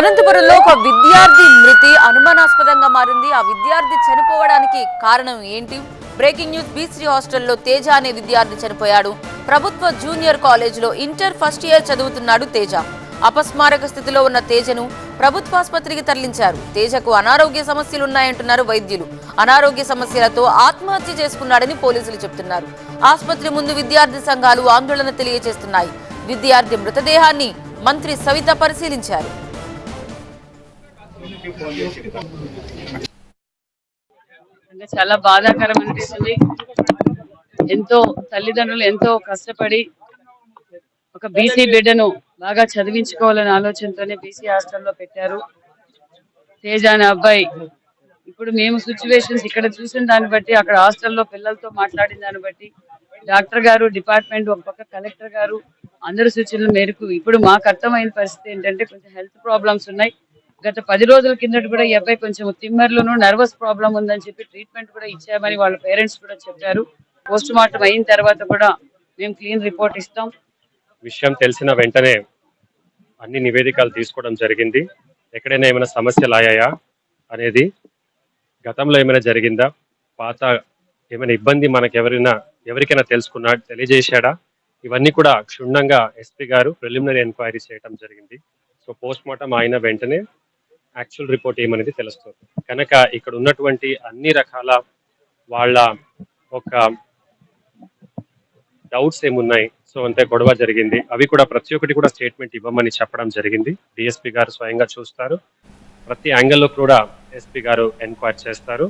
అనంతపురంలో ఒక విద్యార్థి మృతి అనుమానాస్పదంగా మారింది. ఆ విద్యార్థి చనిపోవడానికి కారణం ఏంటి? బ్రేకింగ్ న్యూస్ బీసీ హాస్టల్లో తేజ అనే విద్యార్థి చనిపోయాడు. ప్రభుత్వ జూనియర్ కాలేజీలో ఇంటర్ ఫస్ట్ ఇయర్ చదువుతున్నాడు తేజ. అపస్మారక స్థితిలో ఉన్న తేజను ప్రభుత్వ ఆసుపత్రికి తరలించారు. తేజకు అనారోగ్య సమస్యలు ఉన్నాయంటున్నారు వైద్యులు. అనారోగ్య సమస్యలతో ఆత్మహత్య చేసుకున్నాడని పోలీసులు చెబుతున్నారు ఆసుపత్రి ముందు విద్యార్థి సంఘాలు ఆందోళన తెలియజేస్తున్నాయి విద్యార్థి మృతదేహాన్ని మంత్రి సవిత పరిశీలించారు. చాలా బాధాకరం అనిపిస్తుంది ఎంతో తల్లిదండ్రులు ఎంతో కష్టపడి ఒక బీసీ బిడ్డను బాగా చదివించుకోవాలనే ఆలోచనతోనే బీసీ హాస్టల్లో పెట్టారు. తేజ అనే అబ్బాయి. ఇప్పుడు మేము సిచ్యువేషన్స్ ఇక్కడ చూసిన దాన్ని బట్టి అక్కడ హాస్టల్లో పిల్లలతో మాట్లాడిన దాన్ని బట్టి డాక్టర్ గారు డిపార్ట్మెంట్ ఒక పక్క కలెక్టర్ గారు అందరి సూచనల మేరకు ఇప్పుడు మాకు అర్థమైన పరిస్థితి ఏంటంటే కొంచెం హెల్త్ ప్రాబ్లమ్స్ ఉన్నాయి. గత పది రోజుల కిందట కూడా ఈ అబ్బాయి కొంచెం తిమ్మర్లోనూ నర్వస్ ప్రాబ్లం ఉందని చెప్పి ట్రీట్మెంట్ కూడా ఇచ్చామని వాళ్ళ పేరెంట్స్ కూడా చెప్పారు. పోస్ట్ మార్టం అయిన తర్వాత కూడా మేము క్లీన్ రిపోర్ట్ ఇస్తాం. విషయం తెలిసిన వెంటనే అన్ని నివేదికలు తీసుకోవడం జరిగింది. ఎక్కడైనా ఏమైనా సమస్యలు అయ్యాయా అనేది గతంలో ఏమైనా జరిగిందా? పాత ఏమైనా ఇబ్బంది మనకు ఎవరైనా ఎవరికైనా తెలుసుకున్నా తెలియజేశాడా? ఇవన్నీ కూడా క్షుణ్ణంగా ఎస్పీ గారు ప్రిలిమినరీ ఎంక్వైరీ చేయడం జరిగింది. సో పోస్ట్ మార్టం అయిన వెంటనే యాక్చువల్ రిపోర్ట్ ఏమనేది తెలుస్తుంది. కనుక ఇక్కడ ఉన్నటువంటి అన్ని రకాల వాళ్ళ ఒక డౌట్స్ ఏమున్నాయి? సో అంతే గొడవ జరిగింది. అవి కూడా ప్రతి ఒక్కటి కూడా స్టేట్మెంట్ ఇవ్వమని చెప్పడం జరిగింది. డిఎస్పీ గారు స్వయంగా చూస్తారు. ప్రతి యాంగిల్లో కూడా ఎస్పీ గారు ఎంక్వైర్ చేస్తారు.